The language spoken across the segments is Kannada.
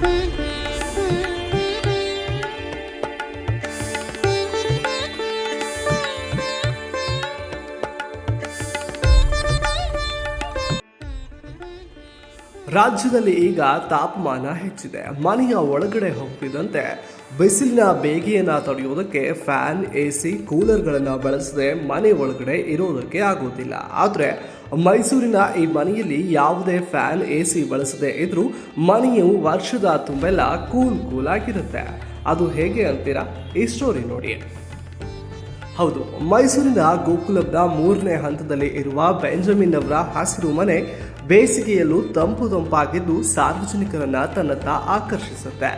Thank you. ರಾಜ್ಯದಲ್ಲಿ ಈಗ ತಾಪಮಾನ ಹೆಚ್ಚಿದೆ. ಮನೆಯ ಒಳಗಡೆ ಹೋಗ್ತಿದ್ದಂತೆ ಬಿಸಿಲಿನ ಬೇಗೆಯನ್ನು ತಡೆಯೋದಕ್ಕೆ ಫ್ಯಾನ್ ಎ ಸಿ ಕೂಲರ್ಗಳನ್ನು ಬಳಸದೆ ಮನೆ ಒಳಗಡೆ ಇರೋದಕ್ಕೆ ಆಗೋದಿಲ್ಲ ಆದರೆ ಮೈಸೂರಿನ ಈ ಮನೆಯಲ್ಲಿ ಯಾವುದೇ ಫ್ಯಾನ್ ಎ ಸಿ ಬಳಸದೆ ಇದ್ರೂ ಮನೆಯು ವರ್ಷದ ತುಂಬೆಲ್ಲ ಕೂಲ್ ಕೂಲ್ ಆಗಿರುತ್ತೆ. ಅದು ಹೇಗೆ ಅಂತೀರಾ? ಈ ಸ್ಟೋರಿ ನೋಡಿ. ಹೌದು, ಮೈಸೂರಿನ ಗೋಕುಲದ ಮೂರನೇ ಹಂತದಲ್ಲಿ ಇರುವ ಬೆಂಜಮಿನ್ ಅವರ ಹಸಿರು ಮನೆ ಬೇಸಿಗೆಯಲ್ಲೂ ತಂಪು ತಂಪಾಗಿದ್ದು ಸಾರ್ವಜನಿಕರನ್ನ ತನ್ನತ್ತ ಆಕರ್ಷಿಸುತ್ತೆ.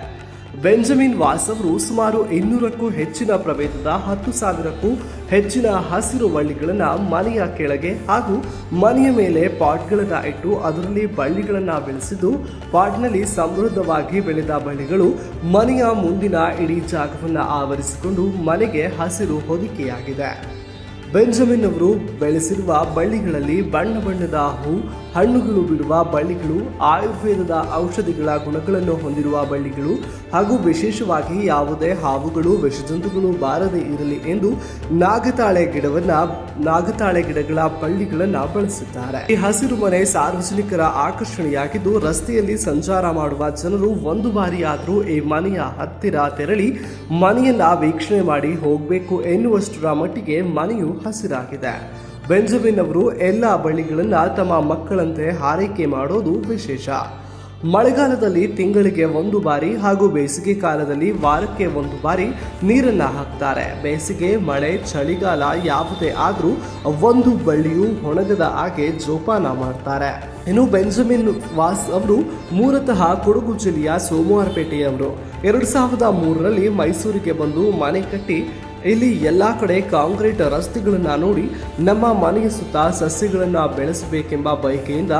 ಬೆಂಜಮಿನ್ ವಾಸ್ ಅವರು ಸುಮಾರು ಇನ್ನೂರಕ್ಕೂ ಹೆಚ್ಚಿನ ಪ್ರಭೇದದ ಹತ್ತು ಸಾವಿರಕ್ಕೂ ಹೆಚ್ಚಿನ ಹಸಿರು ಬಳ್ಳಿಗಳನ್ನ ಮನೆಯ ಕೆಳಗೆ ಹಾಗೂ ಮನೆಯ ಮೇಲೆ ಪಾಟ್ಗಳನ್ನ ಇಟ್ಟು ಅದರಲ್ಲಿ ಬಳ್ಳಿಗಳನ್ನ ಬೆಳೆಸಿದ್ದು, ಪಾಟ್ನಲ್ಲಿ ಸಮೃದ್ಧವಾಗಿ ಬೆಳೆದ ಬಳ್ಳಿಗಳು ಮನೆಯ ಮುಂದಿನ ಇಡೀ ಜಾಗವನ್ನು ಆವರಿಸಿಕೊಂಡು ಮನೆಗೆ ಹಸಿರು ಹೊದಿಕೆಯಾಗಿದೆ. ಬೆಂಜಮಿನ್ ಅವರು ಬೆಳೆಸಿರುವ ಬಳ್ಳಿಗಳಲ್ಲಿ ಬಣ್ಣ ಬಣ್ಣದ ಹೂ ಹಣ್ಣುಗಳು ಬಿಡುವ ಬಳ್ಳಿಗಳು, ಆಯುರ್ವೇದದ ಔಷಧಿಗಳ ಗುಣಗಳನ್ನು ಹೊಂದಿರುವ ಬಳ್ಳಿಗಳು ಹಾಗೂ ವಿಶೇಷವಾಗಿ ಯಾವುದೇ ಹಾವುಗಳು, ವಿಷಜಂತುಗಳು ಬಾರದೇ ಇರಲಿ ಎಂದು ನಾಗತಾಳೆ ಗಿಡವನ್ನ, ನಾಗತಾಳೆ ಗಿಡಗಳ ಬಳ್ಳಿಗಳನ್ನು ಬಳಸಿದ್ದಾರೆ. ಈ ಹಸಿರು ಮನೆ ಸಾರ್ವಜನಿಕರ ಆಕರ್ಷಣೆಯಾಗಿದ್ದು, ರಸ್ತೆಯಲ್ಲಿ ಸಂಚಾರ ಮಾಡುವ ಜನರು ಒಂದು ಬಾರಿಯಾದರೂ ಈ ಮನೆಯ ಹತ್ತಿರ ತೆರಳಿ ಮನೆಯನ್ನ ವೀಕ್ಷಣೆ ಮಾಡಿ ಹೋಗಬೇಕು ಎನ್ನುವಷ್ಟರ ಮಟ್ಟಿಗೆ ಮನೆಯು ಹಸಿರಾಗಿದೆ. ಬೆಂಜಮಿನ್ ಅವರು ಎಲ್ಲ ಬಳ್ಳಿಗಳನ್ನ ತಮ್ಮ ಮಕ್ಕಳಂತೆ ಹಾರೈಕೆ ಮಾಡೋದು ವಿಶೇಷ. ಮಳೆಗಾಲದಲ್ಲಿ ತಿಂಗಳಿಗೆ ಒಂದು ಬಾರಿ ಹಾಗೂ ಬೇಸಿಗೆ ಕಾಲದಲ್ಲಿ ವಾರಕ್ಕೆ ಒಂದು ಬಾರಿ ನೀರನ್ನ ಹಾಕ್ತಾರೆ. ಬೇಸಿಗೆ, ಮಳೆ, ಚಳಿಗಾಲ ಯಾವುದೇ ಆದರೂ ಒಂದು ಬಳ್ಳಿಯು ಒಣಗದ ಹಾಗೆ ಜೋಪಾನ ಮಾಡ್ತಾರೆ. ಇನ್ನು ಬೆಂಜಮಿನ್ ವಾಸ್ ಅವರು ಮೂಲತಃ ಕೊಡಗು ಜಿಲ್ಲೆಯ ಸೋಮವಾರಪೇಟೆಯವರು. ಎರಡು ಸಾವಿರದ ಮೂರರಲ್ಲಿ ಮೈಸೂರಿಗೆ ಬಂದು ಮನೆ ಕಟ್ಟಿ ಇಲ್ಲಿ ಎಲ್ಲ ಕಡೆ ಕಾಂಕ್ರೀಟ್ ರಸ್ತೆಗಳನ್ನು ನೋಡಿ ನಮ್ಮ ಮನೆಯ ಸುತ್ತ ಸಸ್ಯಗಳನ್ನು ಬೆಳೆಸಬೇಕೆಂಬ ಬಯಕೆಯಿಂದ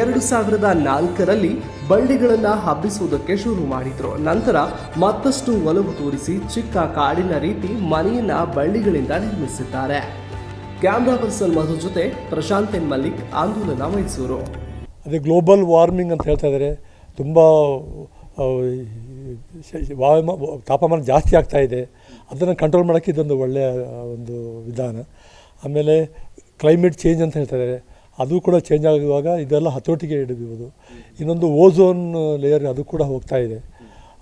ಎರಡು ಸಾವಿರದ ನಾಲ್ಕರಲ್ಲಿ ಬಳ್ಳಿಗಳನ್ನು ಹಬ್ಬಿಸುವುದಕ್ಕೆ ಶುರು ಮಾಡಿದ್ರು. ನಂತರ ಮತ್ತಷ್ಟು ಒಲವು ತೋರಿಸಿ ಚಿಕ್ಕ ಕಾಡಿನ ರೀತಿ ಮನೆಯನ್ನು ಬಳ್ಳಿಗಳಿಂದ ನಿರ್ಮಿಸಿದ್ದಾರೆ. ಕ್ಯಾಮ್ರಾ ಪರ್ಸನ್ ಮಧು ಜೊತೆ ಪ್ರಶಾಂತ್ ಎನ್ ಮಲ್ಲಿಕ್ ಆಂದೋಲನ ಮೈಸೂರು. ಅದೇ ಗ್ಲೋಬಲ್ ವಾರ್ಮಿಂಗ್ ಅಂತ ಹೇಳ್ತಾ ಇದ್ದಾರೆ ತುಂಬ ತಾಪಮಾನ ಜಾಸ್ತಿ ಆಗ್ತಾ ಇದೆ. ಅದನ್ನು ಕಂಟ್ರೋಲ್ ಮಾಡೋಕ್ಕೆ ಇದೊಂದು ಒಳ್ಳೆಯ ಒಂದು ವಿಧಾನ. ಆಮೇಲೆ ಕ್ಲೈಮೇಟ್ ಚೇಂಜ್ ಅಂತ ಹೇಳ್ತಾರೆ ಅದು ಕೂಡ ಚೇಂಜ್ ಆಗುವಾಗ ಇದೆಲ್ಲ ಹತೋಟಿಗೆ ಹಿಡಿಬೋದು ಇನ್ನೊಂದು ಓಝೋನ್ ಲೇಯರ್ ಅದು ಕೂಡ ಹೋಗ್ತಾ ಇದೆ.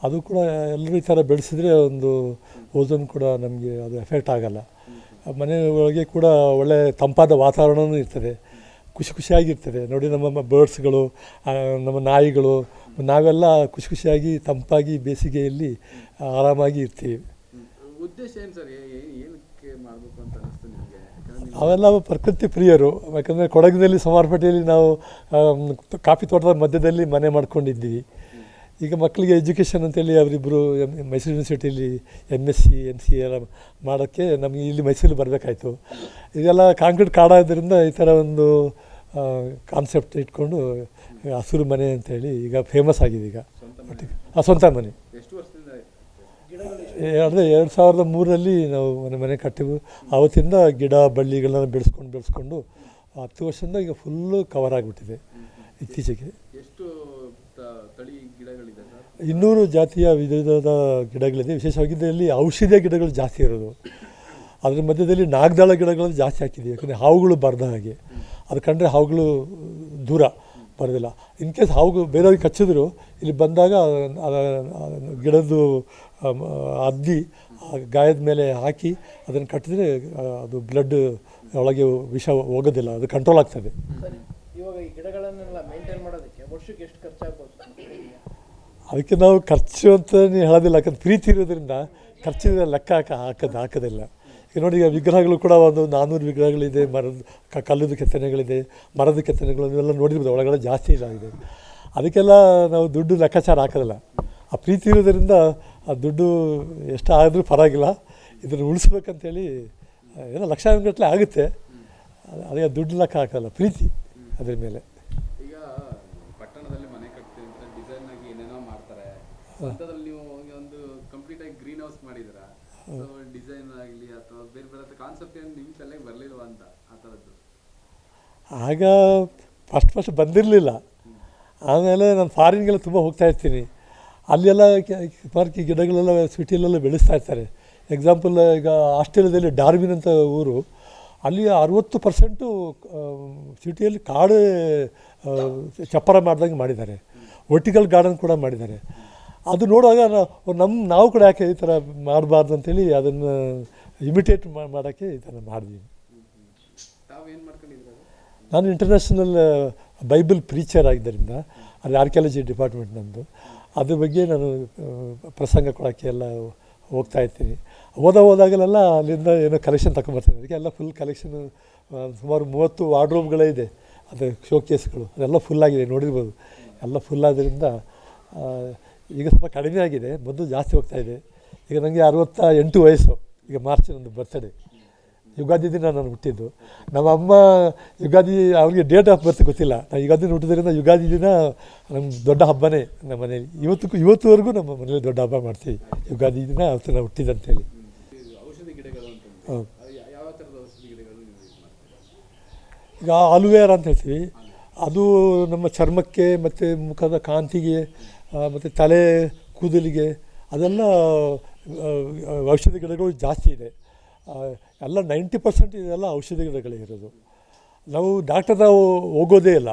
ಅದು ಕೂಡ ಎಲ್ಲರೂ ಈ ಥರ ಬೆಳೆಸಿದ್ರೆ ಒಂದು ಓಝೋನ್ ಕೂಡ ನಮಗೆ ಅದು ಎಫೆಕ್ಟ್ ಆಗೋಲ್ಲ. ಮನೆ ಒಳಗೆ ಕೂಡ ಒಳ್ಳೆ ತಂಪಾದ ವಾತಾವರಣವೂ ಇರ್ತದೆ. ಖುಷಿ ಖುಷಿಯಾಗಿರ್ತದೆ. ನೋಡಿ ನಮ್ಮ ಬರ್ಡ್ಸ್ಗಳು ನಮ್ಮ ನಾಯಿಗಳು, ನಾವೆಲ್ಲ ಖುಷಿ ಖುಷಿಯಾಗಿ ತಂಪಾಗಿ ಬೇಸಿಗೆಯಲ್ಲಿ ಆರಾಮಾಗಿ ಇರ್ತೀವಿ. ಉದ್ದೇಶ ಏನು ಸರ್? ಏನಕ್ಕೆ ಮಾಡಬೇಕು ಅಂತ ಅನಿಸ್ತು ನಿಮಗೆ? ಯಾಕಂದ್ರೆ ಅವೆಲ್ಲ ಪ್ರಕೃತಿ ಪ್ರಿಯರು. ಯಾಕಂದರೆ ಕೊಡಗಿನಲ್ಲಿ ಸೋಮಾರಪೇಟೆಯಲ್ಲಿ ನಾವು ಕಾಫಿ ತೋಟದ ಮಧ್ಯದಲ್ಲಿ ಮನೆ ಮಾಡ್ಕೊಂಡಿದ್ದೀವಿ. ಈಗ ಮಕ್ಕಳಿಗೆ ಎಜುಕೇಷನ್ ಅಂತೇಳಿ ಅವರಿಬ್ಬರು M Mysuru ಯೂನಿವರ್ಸಿಟಿಯಲ್ಲಿ M S C M C ಎಲ್ಲ ಮಾಡೋಕ್ಕೆ ನಮಗೆ ಇಲ್ಲಿ ಮೈಸೂರಿಗೆ ಬರಬೇಕಾಯ್ತು. ಇದೆಲ್ಲ ಕಾಂಕ್ರೀಟ್ ಕಾಡೋದ್ರಿಂದ ಈ ಥರ ಒಂದು ಕಾನ್ಸೆಪ್ಟ್ ಇಟ್ಕೊಂಡು ಹಸಿರು ಮನೆ ಅಂತೇಳಿ ಈಗ ಫೇಮಸ್ ಆಗಿದೆ ಈಗ. ಒಟ್ಟಿಗೆ ಸ್ವಂತ ಮನೆ. ಅದೇ ಎರಡು ಸಾವಿರದ ಮೂರರಲ್ಲಿ ನಾವು ಮನೆ ಮನೆ ಕಟ್ಟಿವು ಆವತ್ತಿಂದ ಗಿಡ ಬಳ್ಳಿಗಳನ್ನ ಬೆಳೆಸ್ಕೊಂಡು ಬೆಳೆಸ್ಕೊಂಡು ಹತ್ತು ವರ್ಷದಿಂದ ಈಗ ಫುಲ್ಲು ಕವರ್ ಆಗಿಬಿಟ್ಟಿದೆ ಇತ್ತೀಚೆಗೆ. ಇನ್ನೂರು ಜಾತಿಯ ವಿಧ ವಿಧದ ಗಿಡಗಳಿದೆ. ವಿಶೇಷವಾಗಿ ಇದರಲ್ಲಿ ಔಷಧಿಯ ಗಿಡಗಳು ಜಾಸ್ತಿ ಇರೋದು. ಅದ್ರ ಮಧ್ಯದಲ್ಲಿ ನಾಗದಾಳ ಗಿಡಗಳು ಜಾಸ್ತಿ ಹಾಕಿದ್ದೀವಿ ಯಾಕಂದರೆ ಹಾವುಗಳು ಬರದ ಹಾಗೆ. ಅದು ಕಂಡರೆ ಹಾವುಗಳು ದೂರ. ಬರೋದಿಲ್ಲ. ಇನ್ ಕೇಸ್ ಹಾವು ಬೇರೆಯವ್ರಿಗೆ ಕಚ್ಚಿದ್ರು ಇಲ್ಲಿ ಬಂದಾಗ ಗಿಡದ್ದು ಅದ್ದಿ ಆ ಗಾಯದ ಮೇಲೆ ಹಾಕಿ ಅದನ್ನು ಕಟ್ಟಿದ್ರೆ ಅದು ಬ್ಲಡ್ ಒಳಗೆ ವಿಷ ಹೋಗೋದಿಲ್ಲ ಅದು ಕಂಟ್ರೋಲ್ ಆಗ್ತದೆ. ಸರಿ. ಇವಾಗ ಈ ಗಿಡಗಳನ್ನೆಲ್ಲ ಮೇಂಟೈನ್ ಮಾಡೋದಕ್ಕೆ ವರ್ಷಕ್ಕೆ ಎಷ್ಟು ಖರ್ಚಾಗ್ಬೋದು? ಅದಕ್ಕೆ ನಾವು ಖರ್ಚು ಅಂತ ನೀವು ಹೇಳೋದಿಲ್ಲ ಯಾಕಂದ್ರೆ ಪ್ರೀತಿ ಇರೋದ್ರಿಂದ ಖರ್ಚಿನ ಲೆಕ್ಕ ಹಾಕ ಹಾಕೋದು ಹಾಕೋದಿಲ್ಲ. ನೋಡಿ ಈಗ ವಿಗ್ರಹಗಳು ಕೂಡ ಒಂದು ನಾನ್ನೂರು ವಿಗ್ರಹಗಳಿದೆ ಮರದ ಕಲ್ಲದ ಕೆತ್ತನೆಗಳಿದೆ ಮರದ ಕೆತ್ತನೆಗಳು ಇವೆಲ್ಲ ನೋಡಿರ್ಬೋದು ಒಳಗಡೆ ಜಾಸ್ತಿ ಇದಾಗಿದೆ. ಅದಕ್ಕೆಲ್ಲ ನಾವು ದುಡ್ಡು ಲೆಕ್ಕಾಚಾರ ಹಾಕೋದಿಲ್ಲ. ಆ ಪ್ರೀತಿ ಇರೋದರಿಂದ ಆ ದುಡ್ಡು ಎಷ್ಟು ಆದರೂ ಪರವಾಗಿಲ್ಲ. ಇದನ್ನು ಉಳಿಸ್ಬೇಕಂತೇಳಿ ಏನೋ ಲಕ್ಷಾನುಗಟ್ಟಲೆ ಆಗುತ್ತೆ. ಅದ್- ದುಡ್ಡು ಲೆಕ್ಕ ಹಾಕೋಲ್ಲ ಪ್ರೀತಿ ಅದ್ರ ಮೇಲೆ. ಈಗ ಪಟ್ಟಣದಲ್ಲಿ ಮನೆ ಕಟ್ತೀವಿ ಅಂತ ಡಿಸೈನ್ ಆಗಿ ಏನೇನೋ ಮಾಡ್ತಾರೆ. ಅಂಥದ್ರಲ್ಲಿ ನೀವು ಒಂದು ಕಂಪ್ಲೀಟ್ ಆಗಿ ಗ್ರೀನ್ ಹೌಸ್ ಡಿಸೈನ್ ಆಗಲಿ ಅಥವಾ ಬೇರೆ ಬೇರೆ ಕಾನ್ಸೆಪ್ಟ್ ಏನು ನಿಮ್ಮ ತಲೆಗೆ ಬರಲಿಲ್ವ ಅಂತ ಆ ಥರದ್ದು ಆಗ ಫಸ್ಟ್ ಫಸ್ಟ್ ಬಂದಿರಲಿಲ್ಲ. ಆಮೇಲೆ ನಾನು ಫಾರಿನ್ಗೆಲ್ಲ ತುಂಬ ಹೋಗ್ತಾ ಇರ್ತೀನಿ. ಅಲ್ಲೆಲ್ಲ ಪಾರ್ಕಿ ಗಿಡಗಳೆಲ್ಲ ಸಿಟಿಲೆಲ್ಲ ಬೆಳೆಸ್ತಾ ಇರ್ತಾರೆ. ಎಕ್ಸಾಂಪಲ್ ಈಗ ಆಸ್ಟ್ರೇಲಿಯಾದಲ್ಲಿ ಡಾರ್ವಿನ್ ಅಂತ ಊರು. ಅಲ್ಲಿ ಅರುವತ್ತು ಪರ್ಸೆಂಟು ಸಿಟಿಯಲ್ಲಿ ಕಾಡು ಚಪ್ಪರ ಮಾಡ್ದಂಗೆ ಮಾಡಿದ್ದಾರೆ. ವರ್ಟಿಕಲ್ ಗಾರ್ಡನ್ ಕೂಡ ಮಾಡಿದ್ದಾರೆ. ಅದು ನೋಡುವಾಗ ನಮ್ಮ ನಾವು ಕೂಡ ಯಾಕೆ ಈ ಥರ ಮಾಡಬಾರ್ದು ಅಂತೇಳಿ ಅದನ್ನು ಇಮಿಟೇಟ್ ಮಾಡೋಕ್ಕೆ ಈ ಥರ ಮಾಡಿದ್ವಿ ನಾನು ಇಂಟರ್ನ್ಯಾಷನಲ್ ಬೈಬಲ್ ಪ್ರೀಚರ್ ಆಗಿದ್ದರಿಂದ, ಅಲ್ಲಿ ಆರ್ಕಿಯಾಲಜಿ ಡಿಪಾರ್ಟ್ಮೆಂಟ್ ನಂದು ಅದ್ರ ಬಗ್ಗೆ ನಾನು ಪ್ರಸಂಗ ಕೊಡೋಕ್ಕೆ ಎಲ್ಲ ಹೋಗ್ತಾ ಇರ್ತೀನಿ. ಓದ ಹೋದಾಗಲೆಲ್ಲ ಅಲ್ಲಿಂದ ಏನೋ ಕಲೆಕ್ಷನ್ ತಗೊಂಬರ್ತೀನಿ ಅದಕ್ಕೆ ಎಲ್ಲ ಫುಲ್ ಕಲೆಕ್ಷನ್ ಸುಮಾರು ಮೂವತ್ತು ವಾರ್ಡ್ರೋಬ್ಗಳೇ ಇದೆ. ಅದು ಶೋಕೇಸ್ಗಳು ಅದೆಲ್ಲ ಫುಲ್ ಆಗಿದೆ, ನೋಡಿರ್ಬೋದು. ಎಲ್ಲ ಫುಲ್ ಆದ್ದರಿಂದ ಈಗ ಸ್ವಲ್ಪ ಕಡಿಮೆ ಆಗಿದೆ ಮೊದಲು ಜಾಸ್ತಿ ಹೋಗ್ತಾ ಇದೆ. ಈಗ ನನಗೆ ಅರವತ್ತ ಎಂಟು ವಯಸ್ಸು. ಈಗ ಮಾರ್ಚ್ ನಂದು ಬರ್ತಡೇ ಯುಗಾದಿ ದಿನ ನಾನು ಹುಟ್ಟಿದ್ದು. ನಮ್ಮ ಅಮ್ಮ ಯುಗಾದಿ ಅವ್ರಿಗೆ ಡೇಟ್ ಆಫ್ ಬರ್ತ್ ಗೊತ್ತಿಲ್ಲ. ನಾನು ಯುಗಾದಿ ದಿನ ಹುಟ್ಟಿದ್ರಿಂದ ಯುಗಾದಿ ದಿನ ನಮ್ಮ ದೊಡ್ಡ ಹಬ್ಬನೇ ನಮ್ಮ ಮನೇಲಿ ಇವತ್ತಿಗೂ ಇವತ್ತುವರೆಗೂ ನಮ್ಮ ಮನೇಲಿ ದೊಡ್ಡ ಹಬ್ಬ ಮಾಡ್ತೀವಿ. ಯುಗಾದಿ ದಿನ ಅವತ್ತು ನಾವು ಹುಟ್ಟಿದಂತೇಳಿ. ಹೌದು. ಮಾಡ್ತೀರಾ? ಈಗ ಆಲುವೇರ ಅಂತ ಹೇಳ್ತೀವಿ. ಅದು ನಮ್ಮ ಚರ್ಮಕ್ಕೆ ಮತ್ತು ಮುಖದ ಕಾಂತಿಗೆ ಮತ್ತು ತಲೆ ಕೂದಲಿಗೆ, ಅದೆಲ್ಲ ಔಷಧಿ ಗಿಡಗಳು ಜಾಸ್ತಿ ಇದೆ. ಎಲ್ಲ ನೈಂಟಿ ಪರ್ಸೆಂಟ್ ಇದೆಲ್ಲ ಔಷಧಿ ಗಿಡಗಳೇ ಇರೋದು. ನಾವು ಡಾಕ್ಟರ್ನ ಹೋಗೋದೇ ಇಲ್ಲ.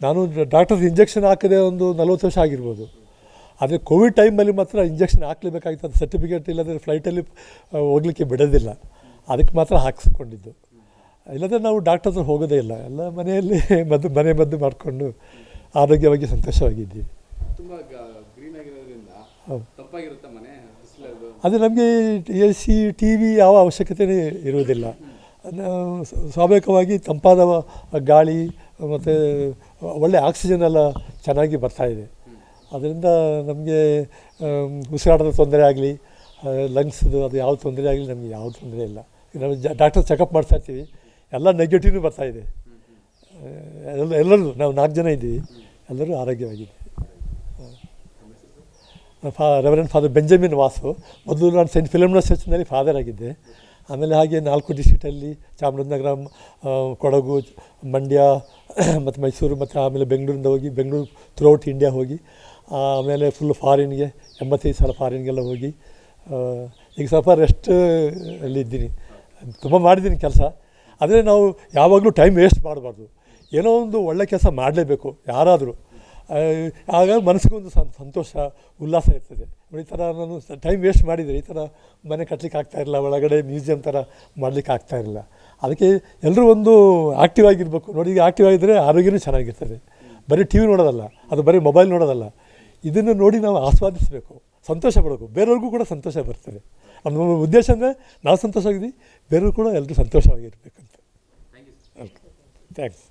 ನಾನು ಡಾಕ್ಟರ್ ಇಂಜೆಕ್ಷನ್ ಹಾಕದೆ ಒಂದು ನಲ್ವತ್ತು ವರ್ಷ ಆಗಿರ್ಬೋದು. ಆದರೆ ಕೋವಿಡ್ ಟೈಮಲ್ಲಿ ಮಾತ್ರ ಇಂಜೆಕ್ಷನ್ ಹಾಕ್ಲೇಬೇಕಾಗಿತ್ತು. ಅದು ಸರ್ಟಿಫಿಕೇಟ್ ಇಲ್ಲದ್ರೆ ಫ್ಲೈಟಲ್ಲಿ ಹೋಗಲಿಕ್ಕೆ ಬಿಡೋದಿಲ್ಲ. ಅದಕ್ಕೆ ಮಾತ್ರ ಹಾಕಿಸ್ಕೊಂಡಿದ್ದು. ಇಲ್ಲದ್ರೆ ನಾವು ಡಾಕ್ಟರ್ ಹತ್ರ ಹೋಗೋದೇ ಇಲ್ಲ. ಎಲ್ಲ ಮನೆಯಲ್ಲಿ ಮದ್ದು ಮನೆ ಮದ್ದು ಮಾಡಿಕೊಂಡು ಆರೋಗ್ಯವಾಗಿ ಸಂತೋಷವಾಗಿದ್ದೀವಿ. ಅದು ನಮಗೆ ಎ ಸಿ ಟಿ ವಿ ಯಾವ ಅವಶ್ಯಕತೆಯೇ ಇರುವುದಿಲ್ಲ. ಸ್ವಾಭಾವಿಕವಾಗಿ ತಂಪಾದ ಗಾಳಿ ಮತ್ತು ಒಳ್ಳೆ ಆಕ್ಸಿಜನ್ ಎಲ್ಲ ಚೆನ್ನಾಗಿ ಬರ್ತಾಯಿದೆ ಇದೆ. ಅದರಿಂದ ನಮಗೆ ಉಸಿರಾಟದ ತೊಂದರೆ ಆಗಲಿ ಲಂಗ್ಸ್ದು ಅದು ಯಾವ ತೊಂದರೆ ಆಗಲಿ ನಮಗೆ ಯಾವ ತೊಂದರೆ ಇಲ್ಲ. ನಾವು ಜ ಡಾಕ್ಟರ್ ಚೆಕಪ್ ಮಾಡ್ತಾ ಇರ್ತೀವಿ. ಎಲ್ಲ ನೆಗೆಟಿವ್ ಬರ್ತಾ ಇದೆ. ಎಲ್ಲ, ಎಲ್ಲರೂ, ನಾವು ನಾಲ್ಕು ಜನ ಇದ್ದೀವಿ. ಎಲ್ಲರೂ ಆರೋಗ್ಯವಾಗಿದೆ ಫಾ ರೆವರೆಂಟ್ ಫಾದರ್ ಬೆಂಜಮಿನ್ ವಾಸು ಮೊದಲು ನಾನು ಸೆಂಟ್ ಫಿಲಮ್ನ ಸೆಷನ್ನಲ್ಲಿ ಫಾದರ್ ಆಗಿದ್ದೆ. ಆಮೇಲೆ ಹಾಗೆ ನಾಲ್ಕು ಡಿಸ್ಟ್ರಿಕ್ಟಲ್ಲಿ ಚಾಮರಾಜನಗರ ಕೊಡಗು, ಮಂಡ್ಯ, ಮತ್ತು ಮೈಸೂರು, ಮತ್ತು ಆಮೇಲೆ ಬೆಂಗಳೂರಿಂದ ಹೋಗಿ, ಬೆಂಗಳೂರು ಥ್ರೂಔಟ್ ಇಂಡಿಯಾ ಹೋಗಿ, ಆಮೇಲೆ ಫುಲ್ ಫಾರಿನ್ಗೆ ಎಂಬತ್ತೈದು ಸಲ ಫಾರಿನ್ಗೆಲ್ಲ ಹೋಗಿ ಈಗ ಸ್ವಲ್ಪ ರೆಸ್ಟ್ ಅಲ್ಲಿ ಇದ್ದೀನಿ ತುಂಬ ಮಾಡಿದ್ದೀನಿ ಕೆಲಸ. ಆದರೆ ನಾವು ಯಾವಾಗಲೂ ಟೈಮ್ ವೇಸ್ಟ್ ಮಾಡಬಾರ್ದು. ಏನೋ ಒಂದು ಒಳ್ಳೆ ಕೆಲಸ ಮಾಡಲೇಬೇಕು, ಯಾರಾದರೂ. ಆಗ ಮನಸ್ಸಿಗೆ ಒಂದು ಸಂತೋಷ, ಉಲ್ಲಾಸ ಇರ್ತದೆ. ಈ ಥರ ನಾನು ಟೈಮ್ ವೇಸ್ಟ್ ಮಾಡಿದರೆ ಈ ಥರ ಮನೆ ಕಟ್ಟಲಿಕ್ಕೆ ಆಗ್ತಾ ಇರಲಿಲ್ಲ ಒಳಗಡೆ ಮ್ಯೂಸಿಯಂ ಥರ ಮಾಡಲಿಕ್ಕೆ ಆಗ್ತಾ ಇರಲಿಲ್ಲ ಅದಕ್ಕೆ ಎಲ್ಲರೂ ಒಂದು ಆ್ಯಕ್ಟಿವ್ ಆಗಿರಬೇಕು. ನೋಡಿ, ಈಗ ಆ್ಯಕ್ಟಿವ್ ಆಗಿದ್ದರೆ ಆರೋಗ್ಯನೂ ಚೆನ್ನಾಗಿರ್ತದೆ. ಬರೀ ಟಿ ವಿ ನೋಡೋದಲ್ಲ, ಅದು ಬರೀ ಮೊಬೈಲ್ ನೋಡೋದಲ್ಲ. ಇದನ್ನು ನೋಡಿ ನಾವು ಆಸ್ವಾದಿಸಬೇಕು. ಸಂತೋಷ ಪಡಬೇಕು ಬೇರೆಯವ್ರಿಗೂ ಕೂಡ ಸಂತೋಷ ಬರ್ತದೆ. ನಮ್ಮ ಉದ್ದೇಶ ಅಂದರೆ ನಾವು ಸಂತೋಷ ಆಗಿದ್ದೀವಿ ಬೇರೆಯವ್ರು ಕೂಡ ಎಲ್ಲರೂ ಸಂತೋಷವಾಗಿ ಇರಬೇಕಂತ. Okay thanks